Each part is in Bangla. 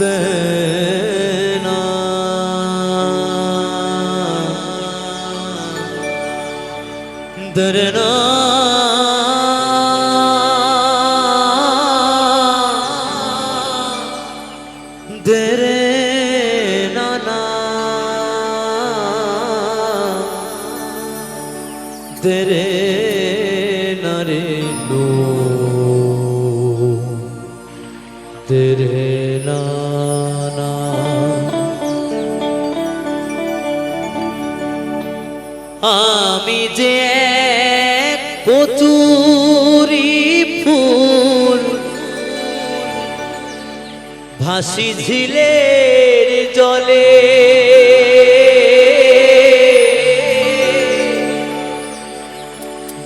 देना दरना तेरे नरे लो আমি যে কচুরি ফুল ভাসি ঝিলের জলে।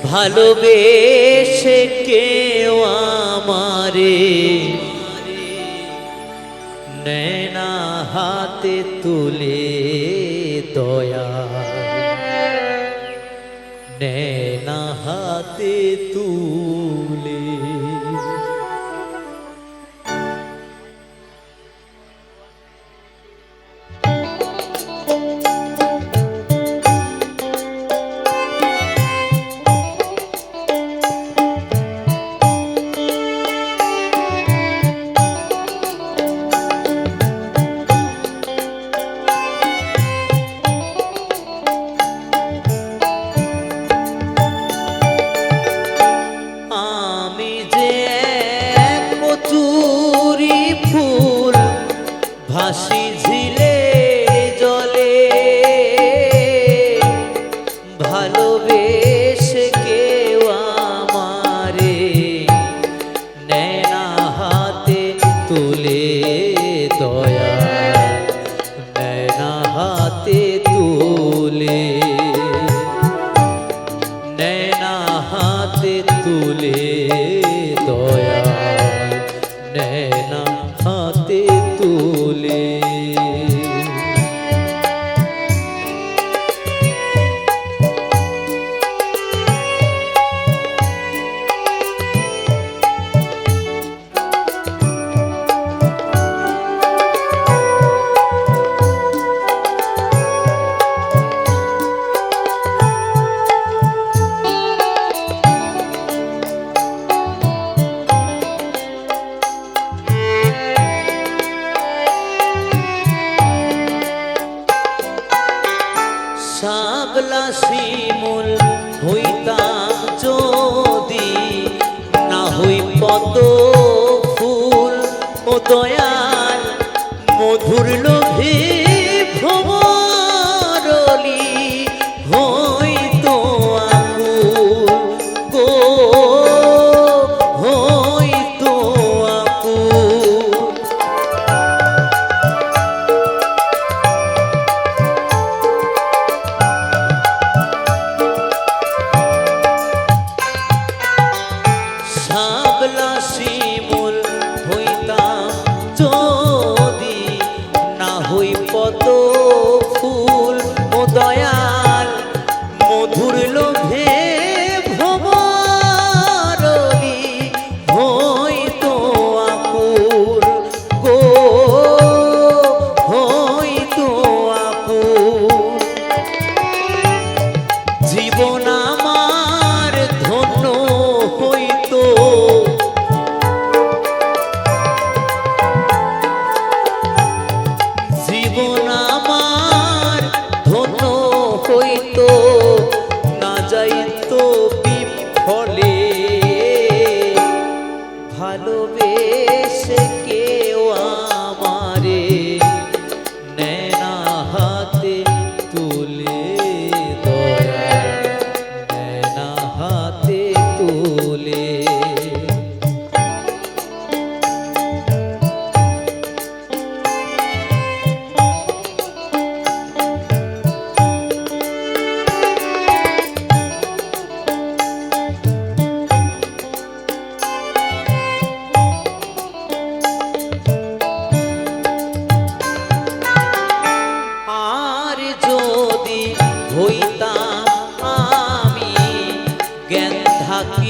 ভালোবেসে কেউ আমারে নেনা হাতে তুলে দয়া। নैना হাতে ভাসি পদ ফুল ও দয়াল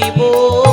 জীবন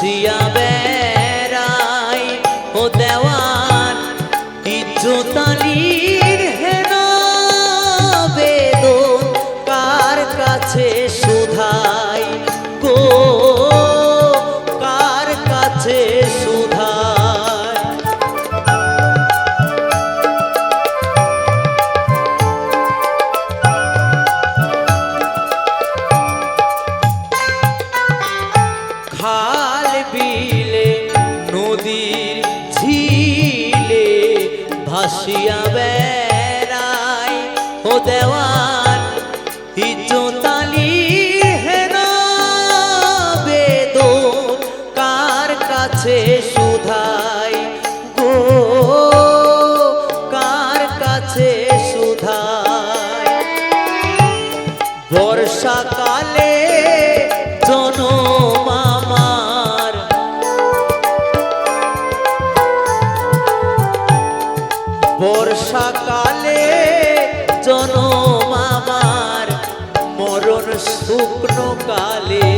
See ya. ভাসিয়া বেড়ায় ও দেওয়া শুকনো কালে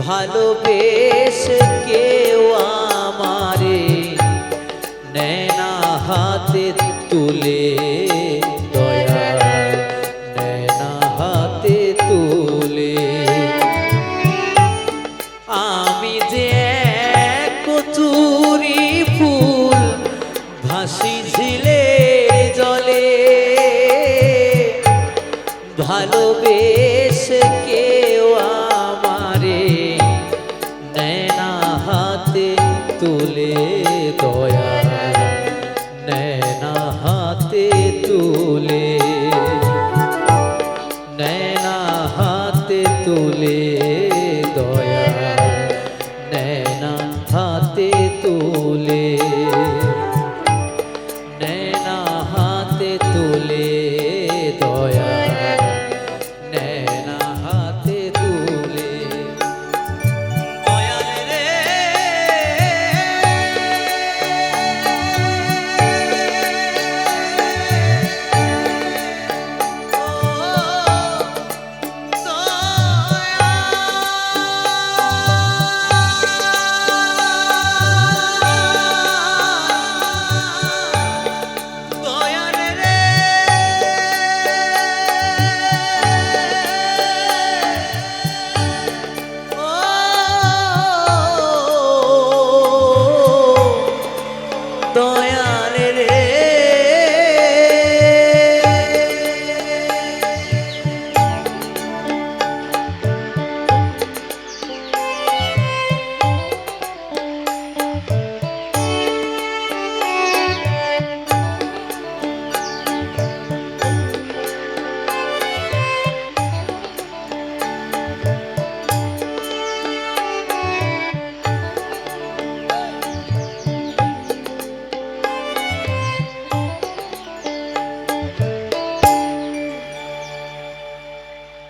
ভালোবেস কেউ আমারে নেনা হাতে তুলে। ভালোবে